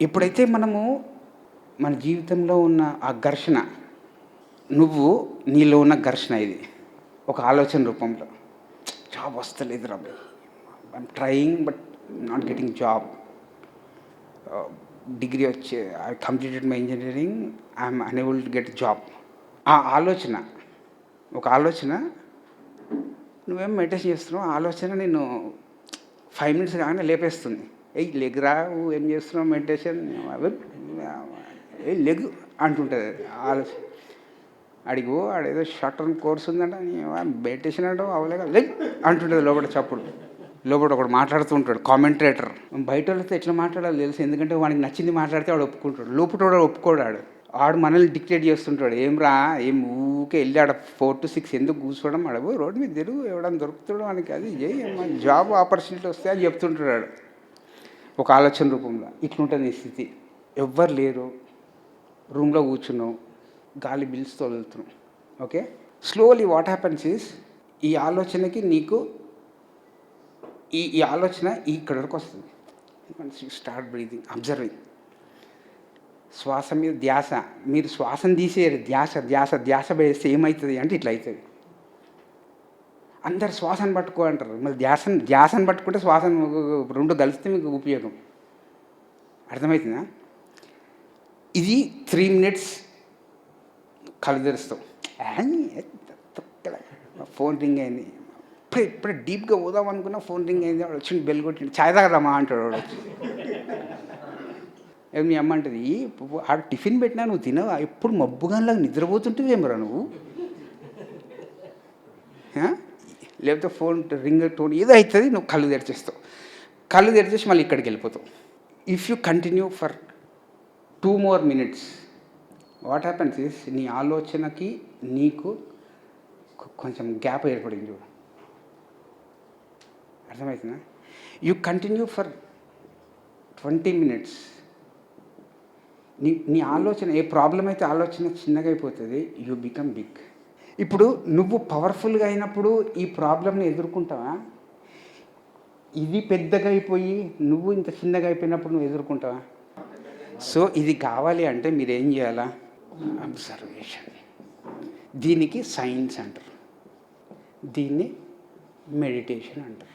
ఎప్పుడైతే మనము మన జీవితంలో ఉన్న ఆ ఘర్షణ నువ్వు నీలో ఉన్న ఘర్షణ ఇది. ఒక ఆలోచన రూపంలో. జాబ్ వస్తలేదు రా I'm trying but not getting job degree వచ్చే I completed my engineering I'm unable to get job ఆ ఆలోచన ఒక ఆలోచన నువ్వేం మెడిటేషన్ చేస్తున్నావు? ఆలోచన నేను ఫైవ్ మినిట్స్ కాగానే లేపేస్తుంది. ఏయ్ లెగ్రా నువ్వు ఏం చేస్తున్నావు మెడిటేషన్? ఏ లెగ్ అంటుంటుంది. ఆలోచన అడిగో ఆడేదో షార్ట్ టర్మ్ కోర్స్ ఉందంట మెడిటేషన్ అంటావు అవలేక లెగ్ అంటుంటుంది లోపల చప్పుడు. లోపల ఒకడు మాట్లాడుతుంటాడు కామెంటరేటర్. బయట వాళ్ళతో ఎట్లా మాట్లాడాలి తెలుసు ఎందుకంటే వానికి నచ్చింది మాట్లాడితే వాడు ఒప్పుకుంటాడు. లోపల వాడు ఒప్పుకోడాడు ఆడు. మనల్ని డిక్టేట్ చేస్తుంటాడు. ఏం రా ఏం ఊకే వెళ్ళి ఆడ ఫోర్ టు సిక్స్ ఎందుకు కూర్చోవడం ఆడబో రోడ్డు మీద తిరుగు ఎవడని దొరుకుతాడు వానికి అది చేయి జాబ్ ఆపర్చునిటీ వస్తే అని చెప్తుంటాడు ఒక ఆలోచన రూపంలో ఇట్లుంటుంది నీ స్థితి. ఎవ్వరు లేరు రూమ్లో కూర్చున్నావు గాలి బిల్స్తో వెళ్తున్నావు okay? Slowly what happens is ఈ ఆలోచనకి నీకు ఈ ఈ ఆలోచన ఇక్కడ వరకు వస్తుంది. స్టార్ట్ బ్రీదింగ్ అబ్జర్వింగ్ శ్వాస మీద ధ్యాస. మీరు శ్వాసను తీసేయరు. ధ్యాస ధ్యాస ధ్యాస వేస్తే ఏమవుతుంది అంటే ఇట్లా అవుతుంది అందరు శ్వాసను పట్టుకో అంటారు. మళ్ళీ ధ్యాసను ధ్యాసను పట్టుకుంటే శ్వాసను రెండు కలిస్తే మీకు ఉపయోగం. అర్థమవుతుందా ఇది త్రీ మినిట్స్ కళ్ళు తెరుస్తాం ఫోన్ రింగ్ అయింది. ఇప్పుడే ఇప్పుడే డీప్గా పోదాం అనుకున్నా ఫోన్ రింగ్ అయింది. వాడు వచ్చి బెల్ కొట్టి ఛాయ్ తాగదామా అంటాడు వాడు వచ్చి. ఏ మీ అమ్మ అంటది ఆ టిఫిన్ పెట్టినా నువ్వు తినవా? ఎప్పుడు మబ్బుగానిలాగా నిద్రపోతుంటేవేమరా నువ్వు? లేకపోతే ఫోన్ రింగ్ టోన్ ఏదో అవుతుంది నువ్వు కళ్ళు తెరిచేస్తావు కళ్ళు తెరిచేసి మళ్ళీ ఇక్కడికి వెళ్ళిపోతావు. If you continue for two more minutes what happens is నీ ఆలోచనకి నీకు కొంచెం గ్యాప్ ఏర్పడింది చూడు. అర్థమవుతుందా? You continue for twenty minutes నీ నీ ఆలోచన ఏ ప్రాబ్లం అయితే ఆలోచన చిన్నగా అయిపోతుంది యూ బికమ్ బిగ్ ఇప్పుడు నువ్వు పవర్ఫుల్గా అయినప్పుడు ఈ ప్రాబ్లమ్ని ఎదుర్కొంటావా? ఇది పెద్దగా అయిపోయి నువ్వు ఇంత చిన్నగా అయిపోయినప్పుడు నువ్వు ఎదుర్కొంటావా? సో ఇది కావాలి అంటే మీరు ఏం చేయాలా? అబ్జర్వేషన్ దీనికి సైన్స్ అంటారు. దీన్ని మెడిటేషన్ అంటారు.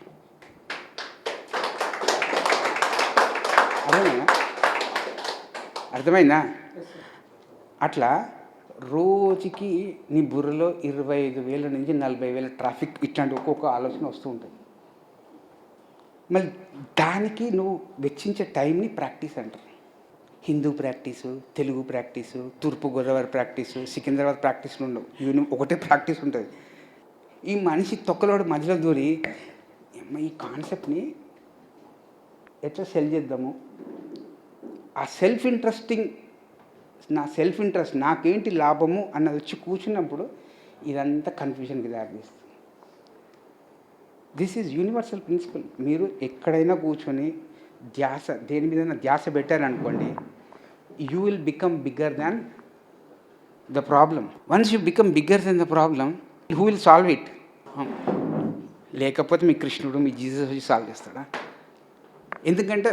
అర్థమైందా? అర్థమైందా? అట్లా రోజుకి నీ బుర్రలో ఇరవై ఐదు వేల నుంచి నలభై వేల ట్రాఫిక్ ఇట్లాంటి ఒక్కొక్క ఆలోచన వస్తూ ఉంటుంది. మళ్ళీ దానికి నువ్వు వెచ్చించే టైంని ప్రాక్టీస్ అంటారు. Hindu practice Telugu practice Thurpugodavari practice Secunderabad practice ఉండవు. యూని ఒకటే ప్రాక్టీస్ ఉంటుంది. ఈ మనిషి తొక్కలోడు మధ్యలో దూరి "అమ్మ, ఈ కాన్సెప్ట్ని ఎట్లా సెల్ చేద్దాము? ఆ సెల్ఫ్ ఇంట్రెస్టింగ్ నా సెల్ఫ్ ఇంట్రెస్ట్ నాకేంటి లాభము అన్నది వచ్చి కూర్చున్నప్పుడు ఇదంతా కన్ఫ్యూజన్కి దారితీస్తుంది. దిస్ ఈజ్ యూనివర్సల్ ప్రిన్సిపల్ మీరు ఎక్కడైనా కూర్చొని ధ్యాస దేని మీద ధ్యాస పెట్టారనుకోండి you will become bigger than the problem once you become bigger then the problem who will solve it లేకపోతే మీ కృష్ణుడు మీ జీసస్ వచ్చి సాల్వ్ చేస్తాడా? ఎందుకంటే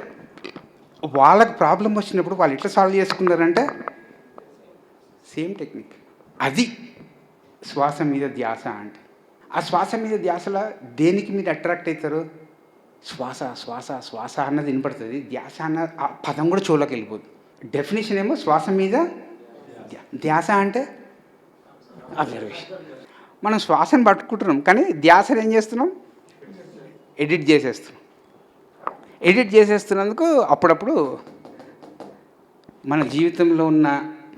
వాళ్ళకి ప్రాబ్లం వచ్చినప్పుడు వాళ్ళు ఎట్లా సాల్వ్ చేసుకున్నారంటే సేమ్ టెక్నిక్. అది శ్వాస మీద ధ్యాస అంటే. ఆ శ్వాస మీద ధ్యాసలో దేనికి మీరు అట్రాక్ట్ అవుతారు శ్వాస శ్వాస శ్వాస అన్నది వినపడుతుంది. ధ్యాస అన్న ఆ పదం కూడా చెవులోకి వెళ్ళిపోతుంది డెఫినేషన్ ఏమో శ్వాస మీద ధ్యాస అంటే అబ్జర్వేషన్ మనం శ్వాసను పట్టుకుంటున్నాం కానీ ధ్యాసను ఏం చేస్తున్నాం? ఎడిట్ చేసేస్తున్నాం. ఎడిట్ చేసేస్తున్నందుకు అప్పుడప్పుడు మన జీవితంలో ఉన్న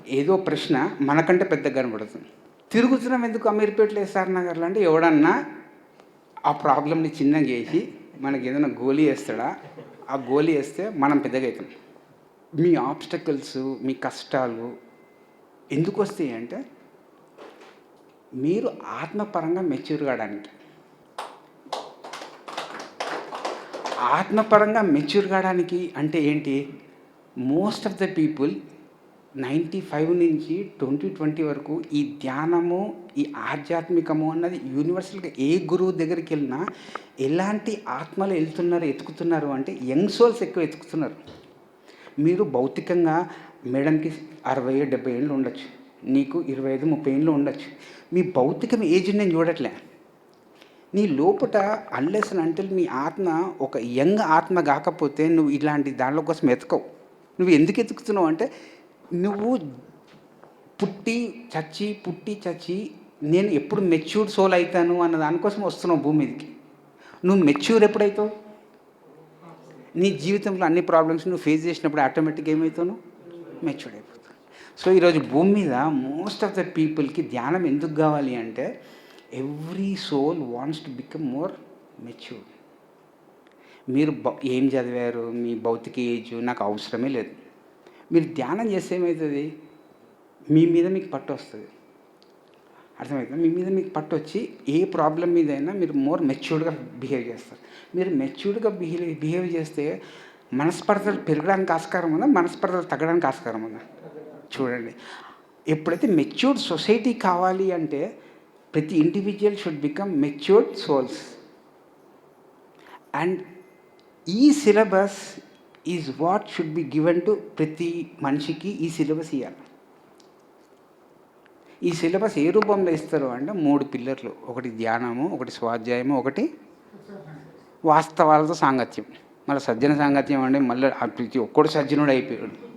ఏదో ప్రశ్న మనకంటే పెద్దగా కనబడుతుంది తిరుగుతున్నాం ఎందుకు అమీర్పేటలో ఎస్ఆర్ నగర్లో అంటే ఎవడన్నా ఆ ప్రాబ్లమ్ని చిన్నగా చేసి మనకి ఏదైనా గోలీ వేస్తాడా? ఆ గోలీ వేస్తే మనం పెద్దగా అవుతాం. మీ ఆబ్స్టకల్స్ మీ కష్టాలు ఎందుకు వస్తాయి అంటే మీరు ఆత్మపరంగా మెచ్యూర్ కావడానికి. ఆత్మపరంగా మెచ్యూర్ కావడానికి అంటే ఏంటి? Most of the people ninety five నుంచి ట్వంటీ ట్వంటీ వరకు ఈ ధ్యానము ఈ ఆధ్యాత్మికము అన్నది యూనివర్సల్గా ఏ గురువు దగ్గరికి వెళ్ళినా ఎలాంటి ఆత్మలు వెళ్తున్నారు ఎతుకుతున్నారు అంటే యంగ్ సోల్స్ ఎక్కువ ఎతుకుతున్నారు. మీరు భౌతికంగా మేడంకి అరవై డెబ్బై ఏళ్ళు ఉండొచ్చు. నీకు ఇరవై ఐదు ముప్పై ఏళ్ళు ఉండొచ్చు. మీ భౌతికం ఏజ్ నేను చూడట్లే. నీ లోపట అన్లెస్ అంటే మీ ఆత్మ ఒక యంగ్ ఆత్మ కాకపోతే నువ్వు ఇలాంటి దానిలో కోసం ఎతకవు నువ్వు ఎందుకు ఎతుకుతున్నావు అంటే నువ్వు పుట్టి చచ్చి పుట్టి చచ్చి నేను ఎప్పుడు మెచ్యూర్డ్ సోల్ అవుతాను అన్న దానికోసం వస్తున్నావు భూమి మీదకి నువ్వు మెచ్యూర్ ఎప్పుడైతావు? నీ జీవితంలో అన్ని ప్రాబ్లమ్స్ నువ్వు ఫేస్ చేసినప్పుడు ఆటోమేటిక్గా ఏమవుతావు మెచ్యూర్డ్ అయిపోతావు. సో ఈరోజు భూమి మీద మోస్ట్ ఆఫ్ ద పీపుల్కి ధ్యానం ఎందుకు కావాలి అంటే every soul wants to become more matured మీరు ఏం చదివారు? మీ భౌతిక ఏజ్ నాకు అవసరమే లేదు. మీరు ధ్యానం చేస్తే ఏమవుతుంది? మీ మీద మీకు పట్టు వస్తుంది. అర్థమవుతుంది మీ మీద మీకు పట్టు వచ్చి ఏ ప్రాబ్లం మీదైనా మీరు మోర్ మెచ్యూర్డ్గా బిహేవ్ చేస్తారు. మీరు మెచ్యూర్డ్గా బిహేవ్ బిహేవ్ చేస్తే మనస్పర్ధలు పెరగడానికి ఆస్కారం ఉందా? మనస్పర్ధలు తగ్గడానికి ఆస్కారం ఉందా? చూడండి. ఎప్పుడైతే మెచ్యూర్డ్ సొసైటీ కావాలి అంటే ప్రతి individual should become matured souls. And ఈ syllabus is what should be given to ప్రతి మనిషికి ఈ సిలబస్ ఇవ్వాలి ఈ సిలబస్ ఏ రూపంలో ఇస్తారు అంటే మూడు పిల్లర్లు. ఒకటి ధ్యానము ఒకటి స్వాధ్యాయము ఒకటి వాస్తవాలతో సాంగత్యం. మళ్ళీ సజ్జన సాంగత్యం అంటే మళ్ళీ ప్రతి ఒక్కడు సజ్జనుడు అయిపోయాడు.